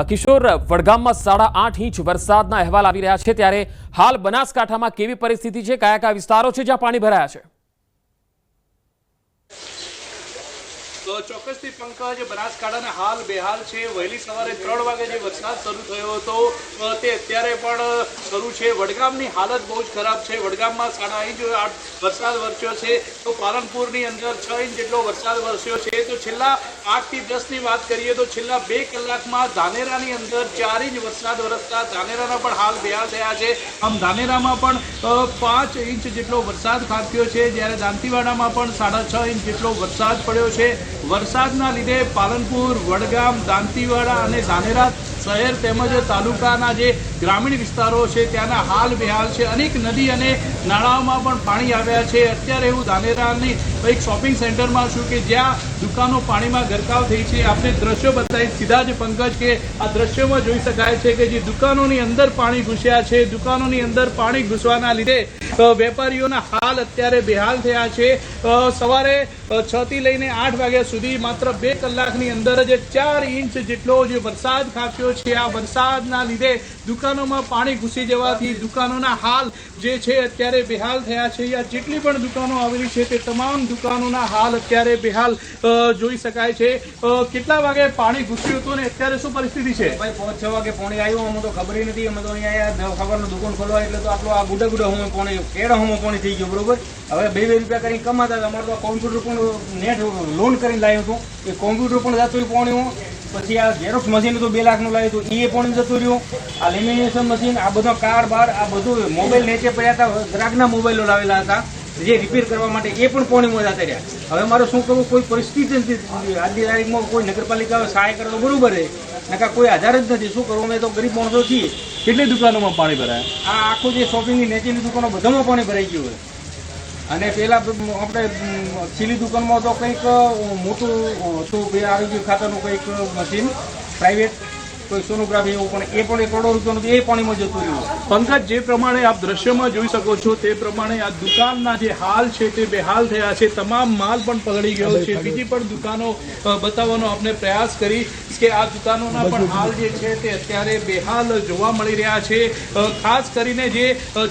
કિશોર, વડગામમાં સાડા આઠ ઇંચ વરસાદના અહેવાલ આવી રહ્યા છે. ત્યારે હાલ બનાસકાંઠામાં કેવી પરિસ્થિતિ છે? કયા કયા વિસ્તારો છે જ્યાં પાણી ભરાયા છે? તો ચોક્કસથી પંકજ, બનાસકાંઠાના હાલ બેહાલ છે. વહેલી સવારે ત્રણ વાગે જે વરસાદ શરૂ થયો હતો તે અત્યારે પણ શરૂ છે. વડગામની હાલત બહુ જ ખરાબ છે. વડગામમાં સાડા ઇંચ વરસાદ વરસ્યો છે. તો પાલનપુરની અંદર છ ઇંચ જેટલો વરસાદ વરસ્યો છે. તો છેલ્લા આઠથી દસની વાત કરીએ તો છેલ્લા બે કલાકમાં ધાનેરાની અંદર ચાર ઇંચ વરસાદ વરસતા ધાનેરાના પણ હાલ બેહાલ થયા છે. આમ ધાનેરામાં પણ પાંચ ઇંચ જેટલો વરસાદ ખાબક્યો છે. જ્યારે દાંતીવાડામાં પણ સાડા છ ઇંચ જેટલો વરસાદ પડ્યો છે. વરસાદના લીધે પાલનપુર, વડગામ, દાંતીવાડા અને ધાનેરા શહેર તેમજ તાલુકાના જે ગ્રામીણ વિસ્તારો છે, ત્યાંના હાલ બેહાલ છે, અનેક નદી અને નાળાઓમાં પણ પાણી આવ્યા છે. અત્યારે હું ધાનેરાની એક શોપિંગ સેન્ટરમાં છું કે જ્યાં દુકાનો પાણીમાં ગરકાવ થઈ છે. આપણે દ્રશ્યો બતાવી સીધા જ પંકજ કે આ દ્રશ્યોમાં જોઈ શકાય છે કે જે દુકાનોની અંદર પાણી ઘૂસ્યા છે. દુકાનોની અંદર પાણી ઘૂસવાના લીધે વેપારીઓના હાલ અત્યારે બેહાલ થયા છે. સવારે છ થી લઈને આઠ વાગ્યા સુધી માત્ર બે કલાકની અંદર જ ચાર ઇંચ જેટલો જે વરસાદ ખાબક્યો છે. આ વરસાદના લીધે દુકાનોમાં પાણી ઘૂસી જવાથી દુકાનોના હાલ જે છે અત્યારે બેહાલ થયા છે. યા જેટલી પણ દુકાનો આવેલી છે તે તમામ દુકાનોના હાલ અત્યારે બેહાલ જોઈ શકાય છે. કેટલા વાગે પાણી ઘૂસ્યું હતું ને અત્યારે શું પરિસ્થિતિ છે? ભાઈ, પાંચ છ વાગે પોણી આવ્યું. અમને તો ખબર નથી. અમે તો અહીંયા ખબરનું દુકાન ખોલવા. એટલે તો આટલો આ ગુડા ગુડા હું પાણી, કેળા હું પોણી થઈ ગયું, બરોબર? હવે બે બે રૂપિયા કરીને કમાતા અમારે તો કોમ્પ્યુટર પણ નેટ લોન કરીને લાવ્યું હતું. એ કોમ્પ્યુટર પણ જતું રહ્યું પોણ્યું પછી આ ઝેરોક્સ મશીન હતું, બે લાખનું લાવ્યું હતું. એ પણ જતું રહ્યું. આ લેમિનેશન મશીન આ બધો કાર બાર, આ બધું મોબાઈલ નીચે પડ્યા હતા. ગ્રાહકના મોબાઈલો લાવેલા હતા. જે રિપેર કરવા માટે એ પણ પોણીમાં જતા રહ્યા. હવે મારે શું કરવું? કોઈ પરિસ્થિતિ નથી. આજની તારીખમાં કોઈ નગરપાલિકા સહાય કરે તો બરોબર છે. નકા કોઈ આધાર જ નથી. શું કરવું? અમે તો ગરીબ માણસો છીએ. કેટલી દુકાનોમાં પાણી ભરાય? આ આખું જે શોપિંગની નીચેની દુકાનો બધામાં પાણી ભરાઈ ગયું હોય. અને પેલા આપણે છેલ્લી દુકાનમાં તો કંઈક મોટું હતું બે આરોગ્ય ખાતાનું કંઈક મશીન પ્રાઇવેટ કોઈ સોનોગ્રાફી એવું પણ એ પણ એક કરોડો રૂપિયાનું એ પાણીમાં જતું રહ્યું. પંકજ જે પ્રમાણે આપ દ્રશ્યમાં જોઈ શકો છો તે પ્રમાણે આ દુકાનના જે હાલ છે તે બેહાલ થયા છે. તમામ માલ પણ પલળી ગયો છે. બીજી પણ દુકાનો બતાવવાનો આપણે પ્રયાસ કરી કે આ દુકાનોના પણ હાલ જે છે તે અત્યારે બેહાલ જોવા મળી રહ્યા છે. ખાસ કરીને જે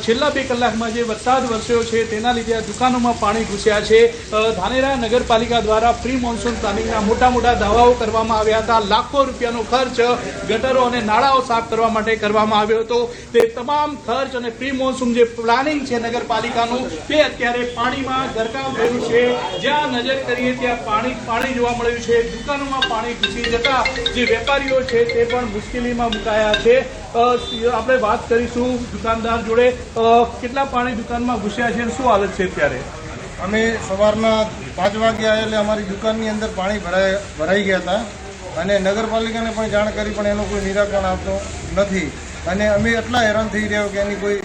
છેલ્લા બે કલાકમાં જે વરસાદ વરસ્યો છે તેના લીધે આ દુકાનોમાં પાણી ઘૂસ્યા છે. ધાનેરા નગરપાલિકા દ્વારા પ્રી મોન્સૂન પ્લાનિંગના મોટા મોટા દાવાઓ કરવામાં આવ્યા હતા. લાખો રૂપિયાનો ખર્ચ ગટરો અને નાળાઓ સાફ કરવા માટે કરવામાં આવ્યો હતો. તે તમામ ખર્ચ અને પ્રી મોન્સૂન જે પ્લાનિંગ છે નગરપાલિકાનું, તે અત્યારે પાણીમાં ગરકાવ થયું છે. જ્યાં નજર કરીએ ત્યાં પાણી પાણી જોવા મળ્યું છે. દુકાનોમાં પાણી ઘૂસી જતા જે વેપારીઓ છે તે પણ મુશ્કેલીમાં મુકાયા છે. આપણે વાત કરીશું દુકાનદાર જોડે. કેટલા પાણી દુકાનમાં ઘૂસ્યા છે શું હાલત છે અત્યારે? અમે સવારના પાંચ વાગ્યા એટલે અમારી દુકાનની અંદર પાણી ભરાઈ ભરાઈ ગયા હતા. અને નગરપાલિકાને પણ જાણ કરી, પણ એનું કોઈ નિરાકરણ આવતું નથી. અને અમે એટલા હેરાન થઈ રહ્યા કે એની કોઈ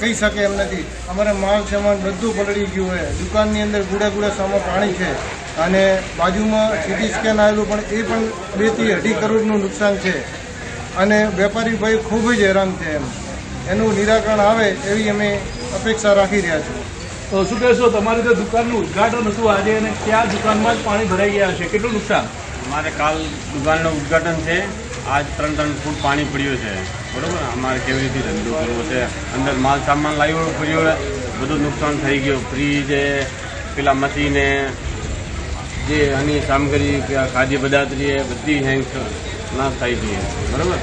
કહી શકે એમ નથી. અમારે માલ, સામાન બધું પલળી ગયું હોય. દુકાનની અંદર ગુડા ગુડા સામાન પાણી છે. અને બાજુમાં સીટી સ્કેન આવેલું, પણ એ પણ બેથી અઢી કરોડનું નુકસાન છે. અને વેપારી ભાઈ ખૂબ જ હેરાન છે એમ. એનું નિરાકરણ આવે એવી અમે અપેક્ષા રાખી રહ્યા છીએ. તો શું કહેશો, તમારી તો દુકાનનું ઉદઘાટન હતું આજે અને ત્યાં દુકાનમાં જ પાણી ભરાઈ ગયા છે? કેટલું નુકસાન? અમારે કાલ દુકાનનું ઉદ્ઘાટન છે. આજ ત્રણ ત્રણ ફૂટ પાણી પડ્યું છે. બરોબર? અમારે કેવી રીતે ધંધો કરવો છે? અંદર માલ સામાન લાવ્યો પડ્યો બધું નુકસાન થઈ ગયું. ફ્રીજ પેલા મશીને જે આની સામગ્રી કે ખાદ્ય પદાર્થ છે બધી હેંગ નાશ થઈ ગઈ બરોબર?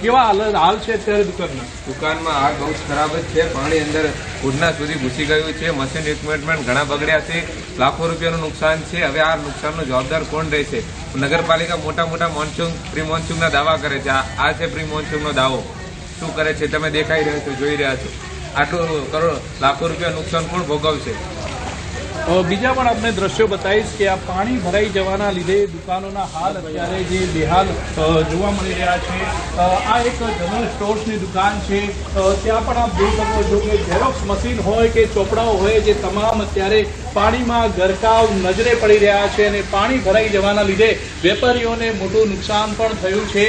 કેવા હાલ હાલ છે અત્યારે દુકાનમાં દુકાનમાં આગ બહુ ખરાબ જ છે. પાણી અંદર ઘૂંટણા સુધી ઘૂસી ગયું છે. મશીન ઇક્વિપમેન્ટ ઘણા બગડ્યા છે. લાખો રૂપિયાનું નુકસાન છે. હવે આ નુકસાનનો જવાબદાર કોણ રહેશે? નગરપાલિકા મોટા મોટા મોન્સૂન પ્રી મોન્સૂનના દાવા કરે છે. આ છે પ્રી મોન્સૂનનો દાવો. શું કરે છે? તમે દેખાઈ રહ્યા છો, જોઈ રહ્યા છો. આટલું કરોડ, લાખો રૂપિયા નુકસાન કોણ ભોગવશે? બીજા પણ આપણે દ્રશ્યો બતાવીશ કે આ પાણી ભરાઈ જવાના લીધે દુકાનોના હાલ અત્યારે જે બેહાલ જોવા મળી રહ્યા છે. આ એક જનરલ સ્ટોર્સની દુકાન છે. ત્યાં પણ આપ જોઈ શકો છો કે ઝેરોક્સ મશીન હોય કે ચોપડાઓ હોય જે તમામ અત્યારે પાણીમાં ગરકાવ નજરે પડી રહ્યા છે અને પાણી ભરાઈ જવાના લીધે વેપારીઓને મોટું નુકસાન પણ થયું છે.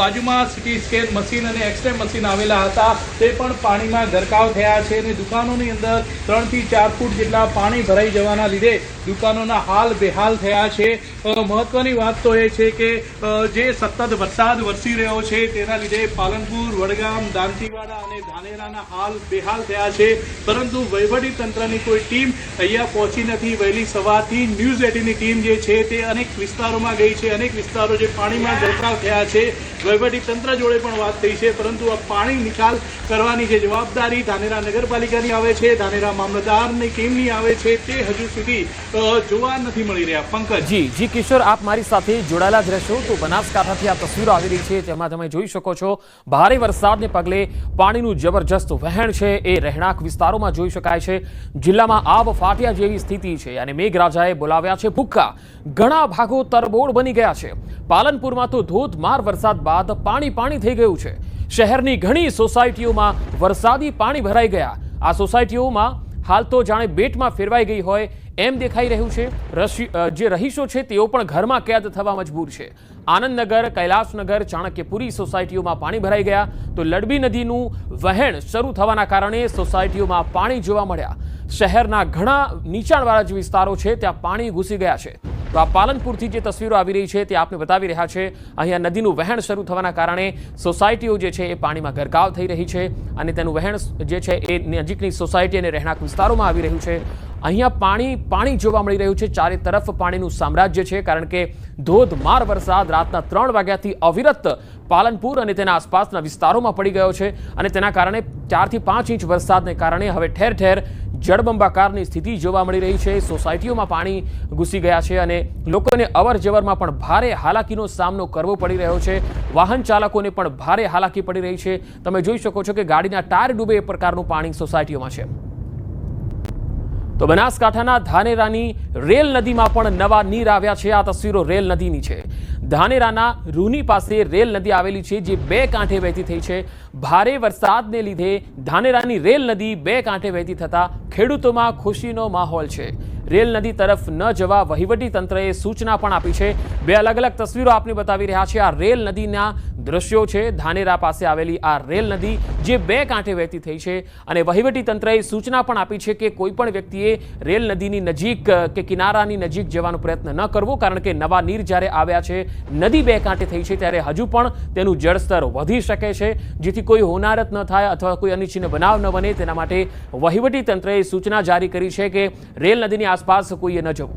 બાજુમાં સિટી સ્કેન મશીન અને એક્સરે મશીન આવેલા હતા. તે પણ પાણીમાં ગરકાવ થયા છે અને દુકાનોની અંદર ત્રણથી ચાર ફૂટ જેટલા પાણી ભરાઈ જવાના લીધે દુકાનોના હાલ બેહાલ થયા છે. મહત્વની વાત તો એ છે કે જે સતત વરસાદ વરસી રહ્યો છે, તેના લીધે પાલનપુર, વડગામ, દાંતીવાડા અને ધાનેરાના હાલ બેહાલ થયા છે. પરંતુ તંત્રની કોઈ ટીમ અહીંયા પહોંચી નથી વહેલી સવારથી. ન્યૂઝ એટીની ટીમ જે છે તે અનેક વિસ્તારોમાં ગઈ છે. અનેક વિસ્તારો જે પાણીમાં ગરકાવ થયા છે. તંત્ર જોડે પણ વાત થઈ છે. પરંતુ આ પાણી નિકાલ કરવાની જે જવાબદારી ધાનેરા નગરપાલિકાની આવે છે, ધાનેરા મામલતદારની ટીમની આવે છે, તે હજુ સુધી જી જી કિશોર, આપ મારી સાથે જોડાયેલા જ તો બનાસકાંઠાથી આ તસવીરો આવી છે તેમાં તમે જોઈ શકો છો, ભારે વરસાદને પગલે પાણીનું જબરજસ્ત વહેણ છે. એ રહેણાંક વિસ્તારોમાં જોઈ શકાય છે. જિલ્લામાં આબ ફાટ્યા જેવી સ્થિતિ છે. અને મેઘરાજાએ બોલાવ્યા છે ભૂક્કા. ઘણા ભાગો તરબોળ બની ગયા છે. પાલનપુરમાં તો ધોધમાર વરસાદ બાદ પાણી પાણી થઈ ગયું છે. શહેરની ઘણી સોસાયટીઓમાં વરસાદી પાણી ભરાઈ ગયા. આ સોસાયટીઓમાં હાલ તો જાણે બેટમાં ફેરવાઈ ગઈ હોય એમ દેખાઈ રહ્યું છે. જે રહીશો છે, તેઓ પણ ઘરમાં કેદ થવા મજબૂર છે. આનંદનગર, કૈલાસનગર, ચાણક્યપુરી સોસાયટીઓમાં પાણી ભરાઈ ગયા તો લડબી નદીનું વહેણ શરૂ થવાના કારણે સોસાયટીઓમાં પાણી જોવા મળ્યા. શહેરના ઘણા નીચાણવાળા જે વિસ્તારો છે, ત્યાં પાણી ઘૂસી ગયા છે. તો આ પાલનપુરથી જે તસવીરો આવી રહી છે તે આપને બતાવી રહ્યા છે. અહીંયા નદીનું વહેણ શરૂ થવાના કારણે સોસાયટીઓ જે છે એ પાણીમાં ગરકાવ થઈ રહી છે અને તેનું વહેણ જે છે એ નજીકની સોસાયટી અને રહેણાંક વિસ્તારોમાં આવી રહ્યું છે. અહીંયા પાણી પાણી જોવા મળી રહ્યું છે. ચારે તરફ પાણીનું સામ્રાજ્ય છે કારણ કે ધોધમાર વરસાદ રાતના ત્રણ વાગ્યાથી અવિરત પાલનપુર અને તેના આસપાસના વિસ્તારોમાં પડી ગયો છે અને તેના કારણે ચારથી પાંચ ઇંચ વરસાદને કારણે હવે ઠેર ઠેર જળબંબાકારની સ્થિતિ જોવા મળી રહી છે. સોસાયટીઓમાં પાણી ઘૂસી ગયા છે અને લોકોને અવરજવરમાં પણ ભારે હાલાકીનો સામનો કરવો પડી રહ્યો છે. વાહન ચાલકોને પણ ભારે હાલાકી પડી રહી છે. તમે જોઈ શકો છો કે ગાડીના ટાયર ડૂબે એ પ્રકારનું પાણી સોસાયટીઓમાં છે. તો બનાસકાંઠાના ધાનેરાની રેલ નદીમાં પણ નવા નીર આવ્યા છે. આ તસવીરો રેલ નદીની છે. ધાનેરાના રૂની પાસે રેલ નદી આવેલી છે, જે બે કાંઠે વહેતી થઈ છે. ભારે વરસાદને લીધે ધાનેરાની રેલ નદી બે કાંઠે વહેતી થતા ખેડૂતોમાં ખુશીનો માહોલ છે. રેલ નદી તરફ ન જવા વહીવટી તંત્રએ સૂચના પણ આપી છે. બે અલગ અલગ તસવીરો આપને બતાવી રહ્યા છે. આ રેલ નદીના દ્રશ્યો છે. ધાનેરા પાસે આવેલી આ રેલ નદી જે બે કાંઠે વહેતી થઈ છે અને વહીવટી તંત્રએ સૂચના પણ આપી છે કે કોઈપણ વ્યક્તિએ રેલ નદીની નજીક કે કિનારાની નજીક જવાનો પ્રયત્ન ન કરવો, કારણ કે નવા નીર જ્યારે આવ્યા છે નદી બે કાંઠે થઈ છે ત્યારે હજુ પણ તેનું જળસ્તર વધી શકે છે, જેથી કોઈ હોનારત ન થાય અથવા કોઈ અનિચ્છનીય બનાવ ન બને. તેના માટે વહીવટી તંત્રએ સૂચના જારી કરી છે કે રેલ નદીની આસપાસ કોઈએ ન જવું.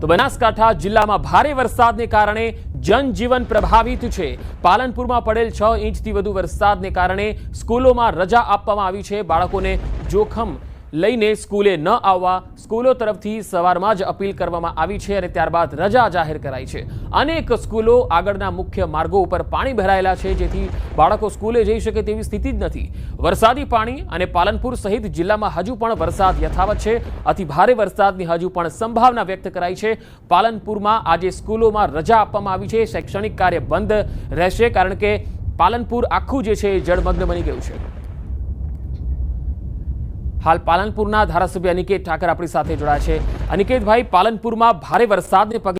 તો બનાસકાંઠા જિલ્લામાં ભારે વરસાદને કારણે જનજીવન પ્રભાવિત છે. પાલનપુરમાં પડેલ છ ઇંચથી વધુ વરસાદને કારણે સ્કૂલોમાં રજા આપવામાં આવી છે. બાળકોને જોખમ લઈને સ્કૂલે ન આવવા સ્કૂલો તરફથી સવારમાં જ અપીલ કરવામાં આવી છે અને ત્યારબાદ રજા જાહેર કરાઈ છે. અનેક સ્કૂલો આગળના મુખ્ય માર્ગો ઉપર પાણી ભરાયેલા છે, જેથી બાળકો સ્કૂલે જઈ શકે તેવી સ્થિતિ જ નથી. વરસાદી પાણી અને પાલનપુર સહિત જિલ્લામાં હજુ પણ વરસાદ યથાવત છે. અતિ ભારે વરસાદની હજુ પણ સંભાવના વ્યક્ત કરાઈ છે. પાલનપુરમાં આજે સ્કૂલોમાં રજા આપવામાં આવી છે. શૈક્ષણિક કાર્ય બંધ રહેશે, કારણ કે પાલનપુર આખું જે છે જળમગ્ન બની ગયું છે. હાલ પાલનપુરના ધારાસભ્ય અનિકેત ઠાકર આપણી સાથે જોડાયા છે. અનિકેતભાઈ પાલનપુરમાં ભારે વરસાદને પગલે